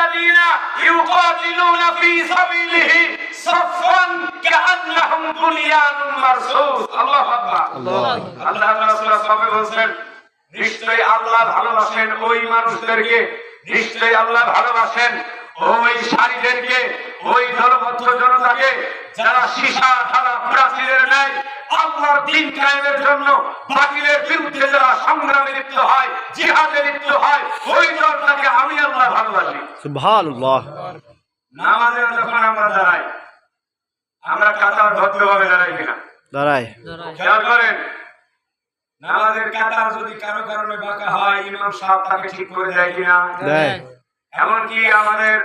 الذين يقاتلون في سبيله صفا كأنهم بنيان مرصوص الله أكبر আল্লাহ রাসূল সাহেব বলছেন নিশ্চয়ই আল্লাহ ভালোবাসেন ওই মানুষদেরকে নিশ্চয়ই আল্লাহ ভালোবাসেন ওই সারিদেরকে ওই দলবদ্ধ জনতাকে যারা সীসা ঢালা প্রাচীরের ন্যায় আল্লাহর দিন কায়েমের জন্য বাতিলের বিরুদ্ধে যারা সংগ্রামে লিপ্ত হয় জিহাদে লিপ্ত হয় ওই সুবহানাল্লাহ। নামাজে যখন আমরা দাঁড়াই আমরা কাতার ভদ্রভাবে দাঁড়াই কিনা? দাঁড়ায় খেয়াল করেন নামাজের কাতার যদি কারও কারণে বাঁকা হয় ইমাম সাহেব তাকে ঠিক করে দেয় কিনা? এমনকি আমাদের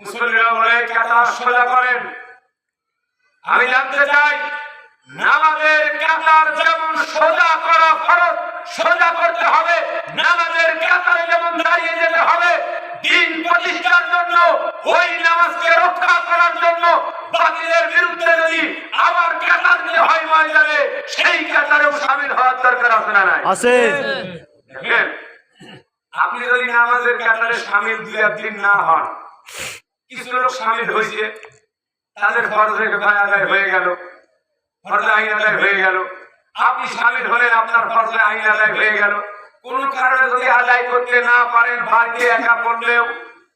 মুসলিমরা বলে কাতার সোজা করেন। আমি জানতে চাই নামাজের কাতার যেমন সোজা করা ফরজ সোজা করতে হবে নামাজের কাতারে যেমন দাঁড়িয়ে যেতে হবে ওই নামাজকে রক্ষা করার জন্য বাতিলের বিরুদ্ধে যদি আবার কাতার দিতে হয় ময়দানে সেই কাতারেও সামিল হওয়ার দরকার আছে না আছে। আপনি যদি নামাজের কাতারে সামিল দুই একদিন না হন কিছু লোক সামিল হয়েছে তাদের ফরজের ভাই আদায় হয়ে গেল ফরজে আইন আদায় হয়ে গেল। আপনি সামিল হলেন আপনার ফরজে আইন আদায় হয়ে গেল। কোন কারণে যদি আদায় করতে না পারেন বাড়িতে একা পড়লেও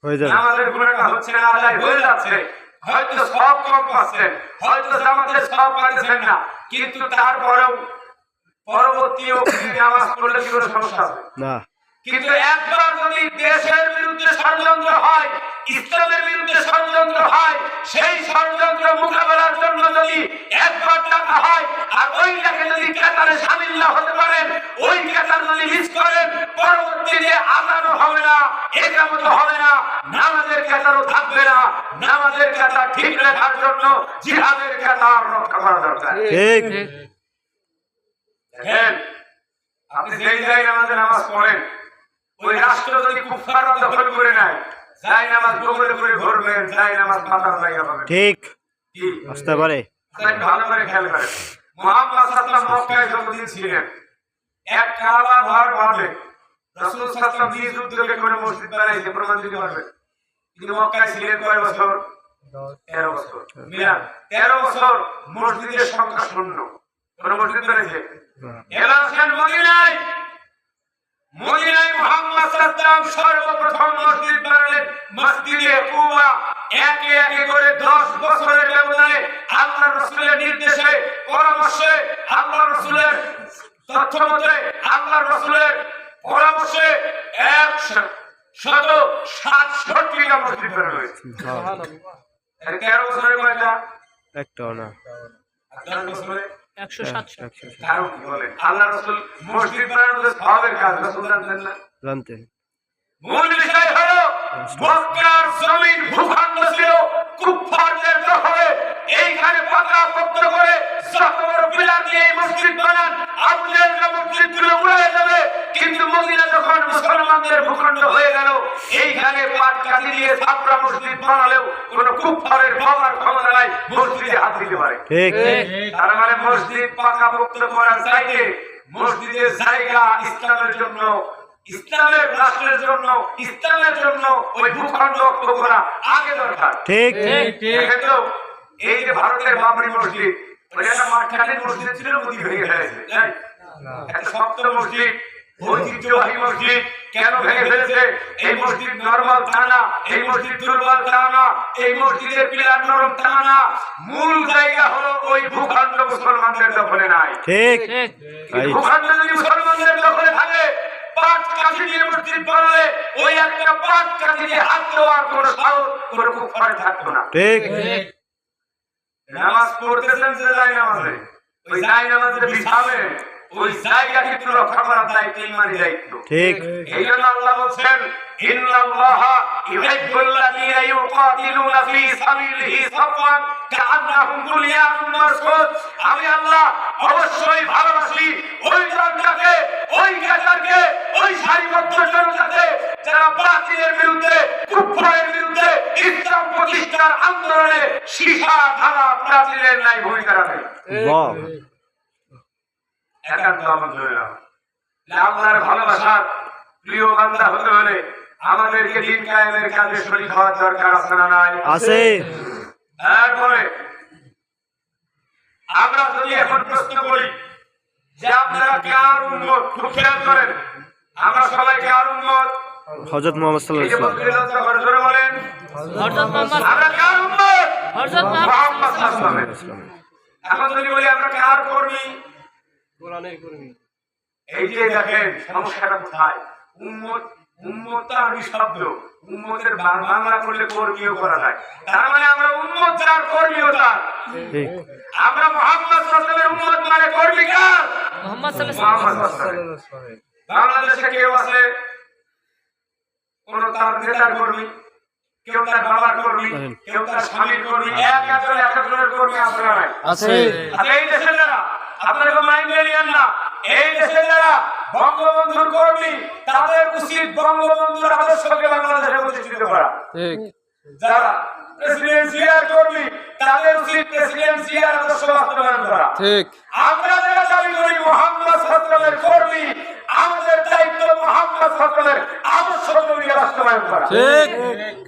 হয়ে যাবে। আমাদের গুণাটা হচ্ছে না আদায় হয়ে যাচ্ছে। হয়তো সব কম পাচ্ছেন হয়তো জামাতের সব পাচ্ছেন না। কিন্তু তারপরেও পরবর্তী নামাজ পড়লে কি সমস্যা হবে? না। কিন্তু একবার যদি দেশের বিরুদ্ধে ষড়যন্ত্র হয় ইসলামের বিরুদ্ধে ষড়যন্ত্র হয় সেই ষড়যন্ত্র মোকাবেলার জন্য যদি একবার টাকা হয় আর ওই টাকা যদি কেতারে সামিল না হতে পারেন ওই কেতার যদি মিস করেন পরবর্তীতে আজানও হবে না একামত হবে না নামাজের কেতারও থাকবে না নামাজের কেতার ঠিক রাখার জন্য জিহাদের কেতার রক্ষা করা দরকার। ঠিক। দেখেন আপনি যেই যাই নামাজে নামাজ পড়েন ওই রাষ্ট্র যদি কুফাররা দখল করে নেয়। যাই নামাজ গোবরে করে ভরবেন যাই নামাজ মাথার জায়গা পাবেন ঠিক। আসতে পারে। ভালো করে খেয়াল করেন। মোহাম্মদ সাল্লাম মক্কায় যতদিন ছিলেন এক কাবা ঘর বাঁধে। রাসূল সাল্লাম নিজ উদ্যোগে করে মসজিদ বানাইছে প্রমাণ দিতে পারবে কিন্তু মক্কায় ছিলেন কয় বছর? তেরো বছর। মিলান তেরো বছর মসজিদের সংখ্যা শূন্য। কোন মসজিদ বানাইছে? এবার মদিনায়। মদিনায় মোহাম্মদ সাল্লাম সর্বপ্রথম মসজিদ বানালেন। মসজিদে কুবা একে একে করে দশ বছরের ব্যবধানে আল্লাহ রসুলের নির্দেশে পরামর্শে আল্লাহ রসুলের তথ্য মতে আল্লাহ রসুলের পরামর্শে এক শত সাতষট্টিটা মসজিদ বানানো হয়েছে। তেরো বছরের কয়টা? একটাও না। দশ বছরে? একশো সাতশো একশো কারণ কি বলেন আল্লাহ রসুল মসজিদ বানানো সবের কাজ রসুল জানতেন না? জানতেন মূল বিষয় হলো মক্কার জমিন ভূখণ্ড ছিল কুফফারদের দখলে এইখানে পাকা পত্র করে যত পিলার দিয়ে মসজিদ বানান আবু মসজিদগুলো উড়ে যাবে কিন্তু মদিনা যখন মুসলমানদের ভূখণ্ড হয়ে গেল এইখানে পাট কাটি দিয়ে ছাপরা মসজিদ বানালেও কোন কুফফারের বাবার ক্ষমতা নাই মসজিদে হাত দিতে পারে ঠিক। তার মানে মসজিদ করার চাইতে মসজিদের জায়গা ইসলামের জন্য ইসলামের রাষ্ট্রের জন্য ইসলামের জন্য ওই ভূখণ্ড করা আগে দরকার। ঠিক। দেখেন এই যে ভারতের বাবরি মসজিদ ওই একটা মাঠখানের মসজিদ ছিল মুদি ভেঙে ফেলেছে তাই? একটা শক্ত মসজিদ ঐতিহ্যবাহী মসজিদ কেন ভেঙে ফেলেছে? এই মসজিদ নরমাল থানা এই মসজিদ দুর্বল থানা এই মসজিদের পিলার নরম থানা মূল হলো ওই ভূখণ্ড মুসলমানদের দখলে নাই। ঠিক। ভূখণ্ড যদি মুসলমানদের দখলে থাকে পাঁচ কাঠি দিয়ে মসজিদ বানালে ওই একটা পাঁচ কাঠি দিয়ে হাত দেওয়ার কোনো সাহস কোনো কুফারে থাকতো না। ঠিক। নামাজ পড়তেছেন যে যাই নামাজে ওই যাই নামাজে বিছাবে ওই জায়গা কিন্তু রক্ষা করার দায়িত্ব ইমানি দায়িত্ব। ঠিক। এই জন্য আল্লাহ বলছেন ইন্নাল্লাহ ইউহিব্বুল্লাযীনা ইউকাতিলুনা ফী সাবিলিহি সাফওয়ান কাআন্নাহুম বুনিয়ানুন মারসুদ। আমি আল্লাহ অবশ্যই ভালোবাসি ওই জনতাকে ওই কাতারকে ওই সারিবদ্ধ জনতাকে যারা বাতিলের বিরুদ্ধে কুফরের বিরুদ্ধে ইসলাম প্রতিষ্ঠার আন্দোলনে সীসা ধারা প্রাচীরের নাই ভূমিকা রাখে। একান্ত। যে আল্লাহর ভালোবাসার প্রিয় বান্দা হতে হলে আমাদেরকে দিন কায়েমের কাজে শরীর হওয়ার দরকার আছে না নাই? আছে। তারপরে আমরা যদি এখন প্রশ্ন করি যে আপনারা কার উন্মত খুব খেয়াল করেন আমরা সবাই কার উন্মত মোহাম্মদ বকরি লজ্জা করে জোরে বলেন। হযরত মোহাম্মদ আমরা কার উন্মত হযরত মোহাম্মদ মোহাম্মদ সাল্লাল্লাহু আলাইহি ওয়াসাল্লাম। এখন যদি বলি আমরা কার কর্মী। এই যে দেখেন সমস্যাটা কোথায়? উম্মত উম্মত আরবি শব্দ উম্মতের বাংলা করলে কর্মীও করা যায়। তার মানে আমরা উম্মত যার কর্মীও তার। আমরা মোহাম্মদ সাল্লামের উম্মত মানে কর্মী কার? মোহাম্মদ সাল্লাল্লাহু আলাইহি মোহাম্মদ সাল্লাল্লাহু বাংলাদেশে কেউ আছে কোন তার নেতার কর্মী কেউ তার বাবার কর্মী কেউ তার স্বামীর কর্মী এক একজন এক একজনের কর্মী আছে না আছে। এই দেশের যারা আপনারা মাইন্ডে না এই দেশের যারা বঙ্গবন্ধুর কর্মী তাদের উচিত বঙ্গবন্ধুর আদর্শকে বাংলাদেশে প্রতিষ্ঠিত করা। ঠিক। যারা প্রেসিডেন্ট জিয়ার কর্মী তাদের উচিত প্রেসিডেন্ট জিয়ার আদর্শ বাস্তবায়ন করা। ঠিক। আমরা যারা দাবি করি মোহাম্মদ সাল্লামের কর্মী আমাদের দায়িত্ব মোহাম্মদ সাল্লামের আদর্শ কর্মী বাস্তবায়ন করা। ঠিক।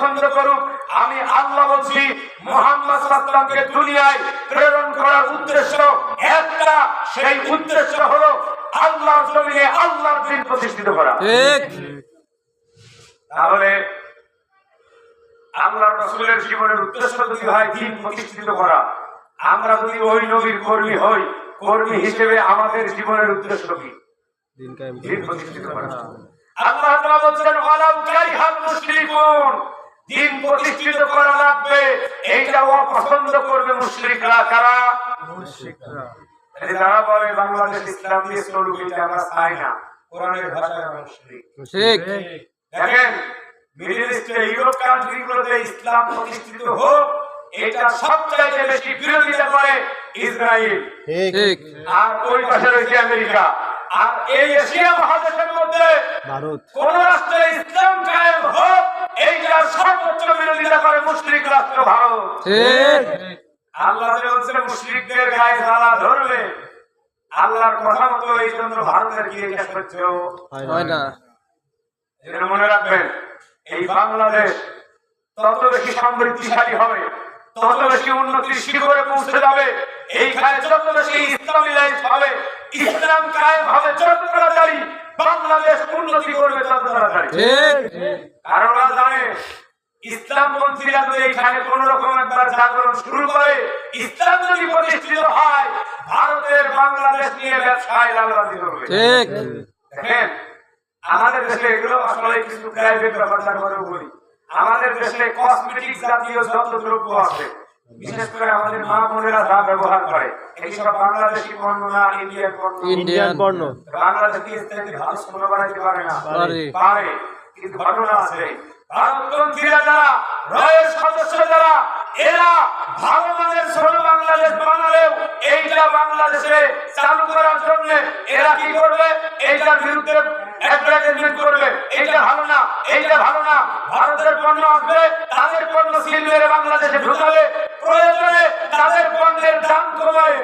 যতই অপছন্দ করুক আমি আল্লাহ বলছি মুহাম্মদ সাল্লাল্লাহকে দুনিয়ায় প্রেরণ করার উদ্দেশ্য একটা সেই উদ্দেশ্য হলো আল্লাহর জমিনে আল্লাহর দিন প্রতিষ্ঠিত করা। তাহলে আল্লাহ রসুলের জীবনের উদ্দেশ্য যদি হয় দিন প্রতিষ্ঠিত করা আমরা যদি ওই নবীর কর্মী হই কর্মী হিসেবে আমাদের জীবনের উদ্দেশ্য কি? দিন প্রতিষ্ঠিত করা। আল্লাহ তাআলা বলছেন মুশরিকুন। দিন প্রতিষ্ঠিত করা লাগবে। এইটা অপছন্দ করবে মুশরিকরা কারা? যারা বলে বাংলাদেশ ইসলাম দিয়ে চলুক এটা আমরা চাই না। কোরআনের ভাষায় আমরা ঠিক দেখেন মিডল ইস্টে ইউরোপ কান্ট্রিগুলোতে ইসলাম প্রতিষ্ঠিত হোক এটা সবচাইতে বেশি বিরোধিতা করে ইসরায়েল ঠিক। আর ওই পাশে রয়েছে আমেরিকা। আর এই এশিয়া মহাদেশের মধ্যে ভারত। কোন রাষ্ট্রে ইসলাম কায়েম হোক এইটার সর্বোচ্চ বিরোধিতা করে মুসলিম রাষ্ট্র ভারত। ঠিক। আল্লাহ যে বলছে মুশরিকদের গায়ে জ্বালা ধরবে আল্লাহর কথা মতো এই জন্য ভারতের কি এটা সহ্য হয় না। এটা মনে রাখবেন এই বাংলাদেশ তত বেশি সমৃদ্ধিশালী হবে তত বেশি উন্নতির শিখরে পৌঁছে যাবে এইখানে যত বেশি ইসলামী লাইফ হবে ইসলাম কায়েম হবে তাড়াতাড়ি বাংলাদেশ উন্নতি করবে ঠিক। কারণ ওরা জানে ইসলাম পন্থীরা যদি এখানে কোন রকম একবার জাগরণ শুরু করে ইসলাম যদি প্রতিষ্ঠিত হয় ভারতের বাংলাদেশ নিয়ে ব্যবসায় লালবাজি করবে। ঠিক। দেখেন আমাদের দেশে এগুলো আসলে কিছু প্রাইভেট ব্যাপার বলি। আমাদের দেশে কসমেটিক জাতীয় যত দ্রব্য আছে। বিশেষ করে আমাদের মা বোনেরা যা ব্যবহার করে এইসব বাংলাদেশি পণ্য না ইন্ডিয়ান পণ্য। ইন্ডিয়ান বর্ণ বাংলাদেশি স্থায়ী ভালো সোনা বানাইতে পারে না। পারে। পারে কিন্তু ঘটনা আছে। ভারতপন্থীরা যারা রয়ের সদস্য যারা এরা ভালো মানের ছোট বাংলাদেশ বানালেও এইটা বাংলাদেশে চালু করার জন্য এরা কি করবে? এইটার বিরুদ্ধে অ্যাডভার্টাইজমেন্ট করবে। এইটা ভালো না, এইটা ভালো না। ভারতের পণ্য আসবে, তাদের পণ্য সিল বাংলাদেশে ঢুকাবে, প্রয়োজনে তাদের পণ্যের দাম কমাবে।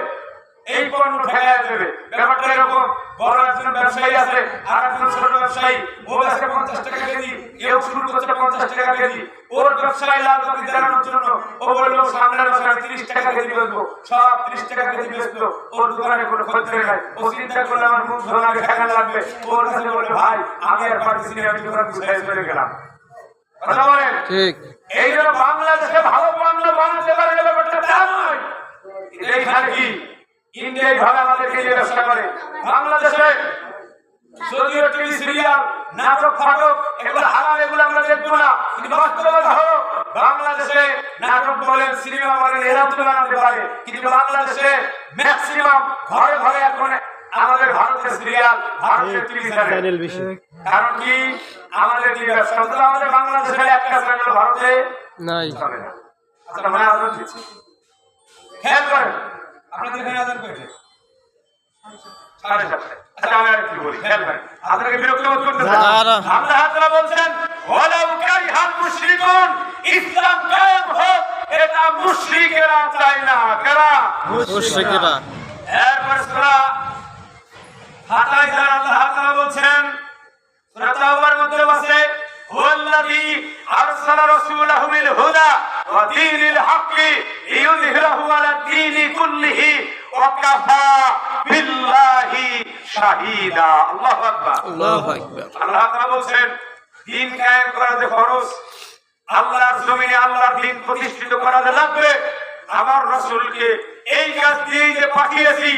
এই পণ্য ঠেকায় দেবে। ব্যাপারটা এরকম বড় একজন ব্যবসায়ী আছে আর একজন ছোট ব্যবসায়ী ও পঞ্চাশ টাকা কেজি কেউ শুরু করছে পঞ্চাশ টাকা কেজি। ওর ব্যবসায় লাভ বাকি জানানোর জন্য ও বলল সামনের তিরিশ টাকা কেজি বেচবো। সব তিরিশ টাকা কেজি বেচলো ওর দোকানে কোনো খদ্দের নাই। ও চিন্তা করলে আমার মুখ ধোন আগে টাকা লাগবে। ওর কাছে বলে ভাই আমি আর পারতেছি না আমি দোকান চলে গেলাম। কথা বলেন? ঠিক। এই জন্য বাংলাদেশে ভালো পণ্য বানাতে পারে না ব্যাপারটা তা নয়। এইখানে কি? ইন্ডিয়ায় ভাবে আমাদেরকে যে ব্যবসা করে। বাংলাদেশে যদিও টিভি সিরিয়াল নাটক ফাটক এগুলো হারাম এগুলো আমরা দেখব না। কিন্তু বাস্তবতা হলো বাংলাদেশে নাটক বলেন সিনেমা বলেন এরা তো বানাতে পারে। কিন্তু বাংলাদেশে ম্যাক্সিমাম ঘরে ঘরে এখন আমাদের ভারতের সিরিয়াল ভারতের টিভি চ্যানেল বেশি। কারণ কি? আমাদের যে ব্যবসা আমাদের বাংলাদেশের একটা চ্যানেল ভারতে নাই। চলে না। আচ্ছা মানে খেয়াল করেন। আপনাদের এখানে আদর করেছে। আপনাকে বিরক্ত করতে তাআলা বলছেন ওয়ালাউ কারিহাল মুশরিকুন ইসলাম কায়েম হোক এটা মুশরিকেরা চায় না। কারা? মুশরিকেরা। এরপর সূরা ফাতায় যারা আল্লাহ তাআলা বলছেন সূরা তাওবার মধ্যে আছে হুয়াল্লাযী আরসালা রাসূলাহু বিল হুদা। ওয়া দীনিল হাক্কি লিইয়ুযহিরাহু আলা দীনি কুল্লিহি ওয়া কাফা বিল্লাহি শাহীদা। আল্লাহু আকবার। আল্লাহু আকবার। আল্লাহ তাআলা বলছেন দিন কায়েম করা যে ফরজ আল্লাহর জমিনে আল্লাহর দিন প্রতিষ্ঠিত করা লাগবে আমার রাসূলকে এই কাজ দিয়ে যে পাঠিয়েছি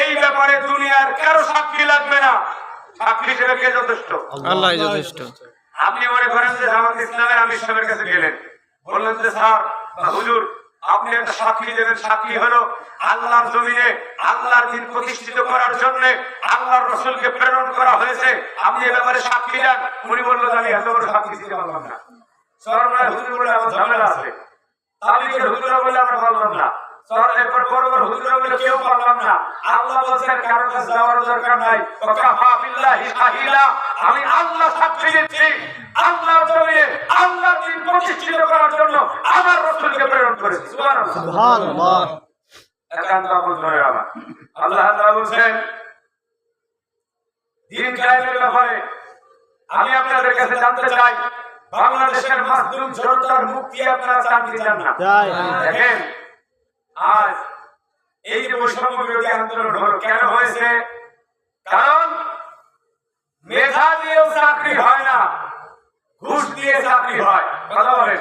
এই ব্যাপারে দুনিয়ার কারও সাক্ষী লাগবে না। সাক্ষী হিসেবে কে যথেষ্ট? আল্লাহ যথেষ্ট। আপনি মনে করেন যে জামাত ইসলামের আমির সাহেবের কাছে গেলেন। বললেন যে, স্যার হুজুর, আপনি একটা সাক্ষী দেবেন সাক্ষী হলো আল্লাহর জমিনে আল্লাহর দিন প্রতিষ্ঠিত করার জন্য আল্লাহর রসুলকে প্রেরণ করা হয়েছে। আপনি এ ব্যাপারে সাক্ষী দেন। উনি বলল আমি এত বড় সাক্ষী দিতে পারলাম না। সরমায় হুজুর বলে আমার ঝামেলা আছে। তালিকের হুজুরা বলে আমরা পারলাম না? আমি আল্লাহ সাক্ষী দিচ্ছি আল্লাহর জমিনে আল্লাহর দিন প্রতিষ্ঠিত করার জন্য আমার রাসূলকে প্রেরণ করেছি। সুবহানাল্লাহ। সুবহানাল্লাহ। একান্ত আপন ধরে আমার আল্লাহ তাআলা দিন কায়েমের ব্যাপারে আমি আপনাদের কাছে জানতে চাই বাংলাদেশের জনতার মুক্তি আপনারা চান কি চান না? দেখেন আজ এই যে বৈষম্য বিরোধী আন্দোলন হলো কেন হয়েছে? কারণ মেধা দিয়েও চাকরি হয় না ঘুষ দিয়ে চাকরি হয়। কথা বলেন।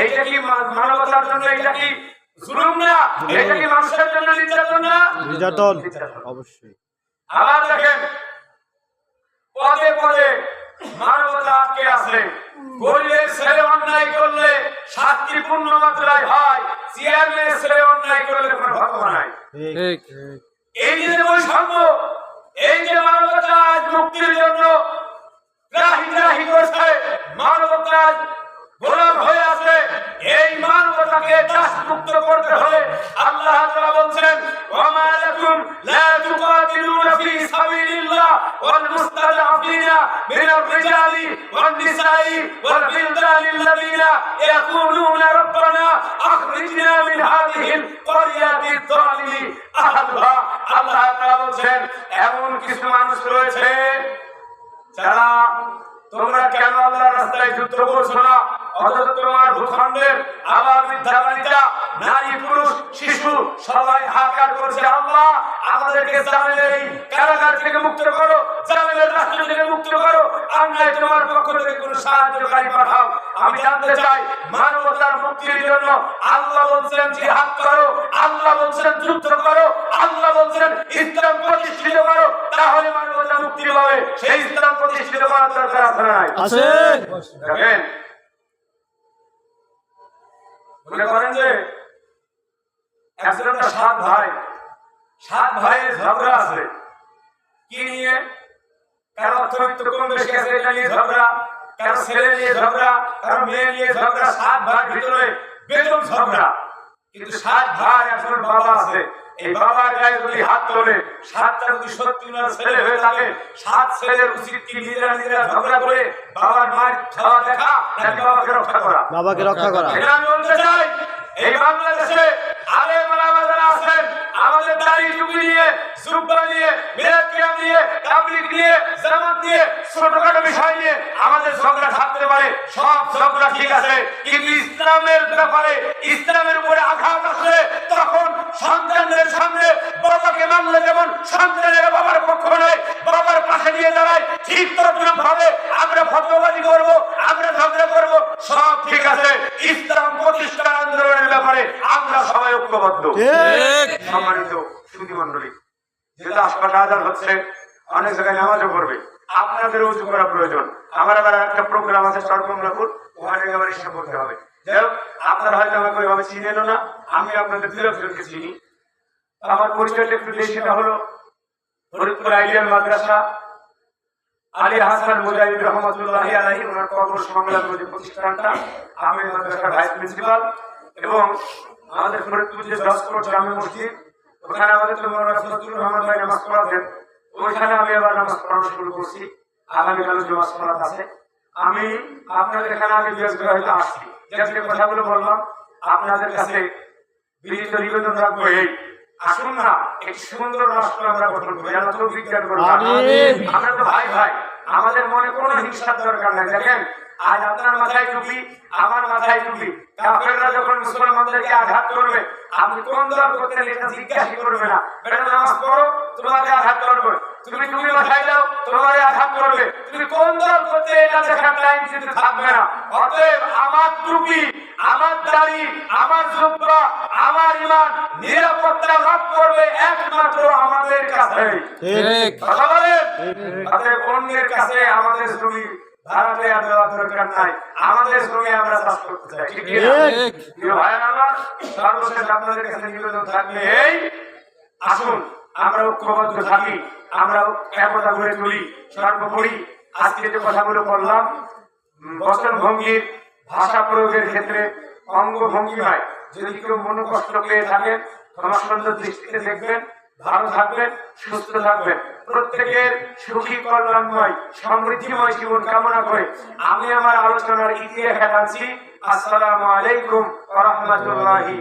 এইটা কি মানবতার জন্য এটা কি জুলুম না? এটা কি মানুষের জন্য নির্যাতন না? নির্যাতন। অবশ্যই। আবার দেখেন পদে পদে মানবতা আটকে আছে গরিবের ছেলে অন্যায় করলে শাস্তি পূর্ণ মাত্রায় হয় চেয়ারম্যানের ছেলে অন্যায় করলে কোনো ঘটনা নাই। এই যে বৈষম্য এই যে মানবতা আজ মুক্তির জন্য রাহি রাহি করছে মানবতা মানবতাকে দাস করতে হবে। আল্লাহ তাআলা বলছেন, ওয়ামা লাকুম লা তুকাতিলুনা ফি সাবিলিল্লাহ ওয়াল মুস্তাদআফিনা মিনার রিজালি ওয়ান নিসাই ওয়াল বিলদানি আল্লাযিনা ইয়াকুলুনা রাব্বানা আখরিজনা মিন হাযিহিল ক্বরিয়াতি যালিমি আহলহা আল্লাহ তাআলা বলছেন, এমন কিছু মানুষ রয়েছে যারা তোমরা কেন আল্লাহর রাস্তায় যুদ্ধ করছ না? অথচ তোমার ভূখণ্ডের আবার বিদ্যাবালিকা নারী পুরুষ শিশু সবাই হাকার করছে। আল্লাহ আমাদেরকে জামিনের এই কারাগার থেকে মুক্ত করো জামিনের রাষ্ট্র থেকে মুক্ত করো। আমরাই তোমার পক্ষ থেকে কোনো সাহায্যকারী পাঠাও। আমি জানতে চাই মানবতার মুক্তির জন্য আল্লাহ বলছেন জিহাদ করো আল্লাহ বলছেন যুদ্ধ করো আল্লাহ বলছেন ইসলাম প্রতিষ্ঠিত করো। তাহলে মানবতা মুক্তি পাবে সেই ইসলাম প্রতিষ্ঠিত করার দরকার আছে না আছে। দেখেন মনে করেন যে একজনটা সাত ভাই। সাত ভাইয়ের ঝগড়া আছে। কি নিয়ে? কারও অর্থবিত্ত কম বেশি আছে, এটা নিয়ে ঝগড়া। কারও ছেলে নিয়ে ঝগড়া, কারও মেয়ে নিয়ে ঝগড়া, সাত ভাই ভিতরে বেতন ঝগড়া। কিন্তু সাত ভাই একজন বাবা আছে। এই বাবার গায়ে যদি হাত তোলে সাতটা যদি সত্যি উনার ছেলে হয়ে থাকে সাত ছেলের উচিত কি নিজেরা নিজেরা ঝগড়া করে বাবার মার খাওয়া দেখা নাকি বাবাকে রক্ষা করা? বাবাকে রক্ষা করা। এটা আমি বলতে চাই এই বাংলাদেশে আলেম ওলামা যারা আছেন আমাদের দাড়ি টুপি নিয়ে জুব্বা নিয়ে মিরাজ কিয়াম তাবলিগ নিয়ে জামাত নিয়ে ছোটখাটো বিষয় নিয়ে আমাদের ঝগড়া থাকতে পারে সব ঝগড়া ঠিক আছে। কিন্তু ইসলামের ব্যাপারে ইসলামের উপরে আঘাত আসলে তখন সন্তানদের সামনে বাবাকে মানলে যেমন সন্তানের বাবার পক্ষ নয় বাবার পাশে নিয়ে দাঁড়ায় ঠিক তদ্রুপ ভাবে আমরা ফটোবাজি করব আমরা ঝগড়া করব সব ঠিক আছে। ইসলাম প্রতিষ্ঠার আন্দোলনের ব্যাপারে আমরা সবাই ঐক্যবদ্ধ। সম্মানিত সুধী মন্ডলী যেহেতু আশপাশে হচ্ছে অনেক জায়গায় নামাজও করবে আপনাদের উঁচু করা প্রয়োজন। আমার আবার একটা প্রোগ্রাম আছে সরকমলাপুর ওখানে আবার এসে করতে হবে। যাই হোক, আপনারা হয়তো আমাকে ওইভাবে চিনেন না। আমি আপনাদের দুজনকে চিনি। আমার পরিচয়টা একটু দেই সেটা হলো ফরিদপুর আইডিয়াল মাদ্রাসা, আলী হাসান মুজাহিদ রহমতুল্লাহ আলাহি ওনার কবর সংলগ্ন যে প্রতিষ্ঠানটা। আমি মাদ্রাসার ভাইস প্রিন্সিপাল। এবং আমাদের ফরিদপুর যে দশ দশকোট জামে মসজিদ, ওখানে আমাদের রহমান ভাই নামাজ পড়াতেন। ওইখানে আমি আবার নামাজ পড়ানো শুরু করছি। আগামীকালে নামাজ পড়াতে আছে। আমি আপনাদের এখানে আগে দু একবার হয়তো আসছি। যে কথাগুলো বললাম আপনাদের কাছে বিনীত নিবেদন রাখব এই। আসুন না একটি সুন্দর রাষ্ট্র আমরা গঠন করি। আমরা তো বিজ্ঞান করব আমরা তো ভাই ভাই আমাদের মনে কোনো হিংসার দরকার নাই। দেখেন আজ আপনার মাথায় টুপি আমার মাথায় টুপি। কাফেররা যখন মুসলমানদেরকে আঘাত করবে আপনি কোন দল করতে এটা জিজ্ঞাসা করবে না। বেটা নামাজ পড়ো তোমাকে আঘাত করবে। তুমি তুমি মাথায় দাও তোমাকে আঘাত করবে। তুমি কোন দল করতে এটা দেখার টাইম কিন্তু থাকবে না। অতএব আমার টুপি আমার দাড়ি আমার জুব্বা আমার ইমান নিরাপত্তা লাভ করবে একমাত্র আমাদের কাছে। ঠিক। কথা বলেন? অতএব অন্যের কাছে আমাদের জমি ভাড়াতে আর দেওয়ার দরকার নাই। আমাদের আমরা চাষ করতে চাই ঠিক আমার, সর্বশেষ আপনাদের কাছে নিবেদন থাকবে এই আসুন। আমরা ঐক্যবদ্ধ থাকি আমরা একতা গড়ে তুলি সর্বোপরি আজকে যে কথাগুলো বললাম বচন ভঙ্গির ভাষা প্রয়োগের ক্ষেত্রে অঙ্গভঙ্গিমায় যদি কেউ মনোকষ্ট পেয়ে থাকেন ক্ষমাসুন্দর দৃষ্টিতে দেখবেন, ভালো থাকবেন, সুস্থ থাকবেন। প্রত্যেকের সুখী, কল্যাণময়, সমৃদ্ধিময় জীবন কামনা করে আমি আমার আলোচনার ইতিহাস টানছি আসসালামু আলাইকুম রাহমাতুল্লাহি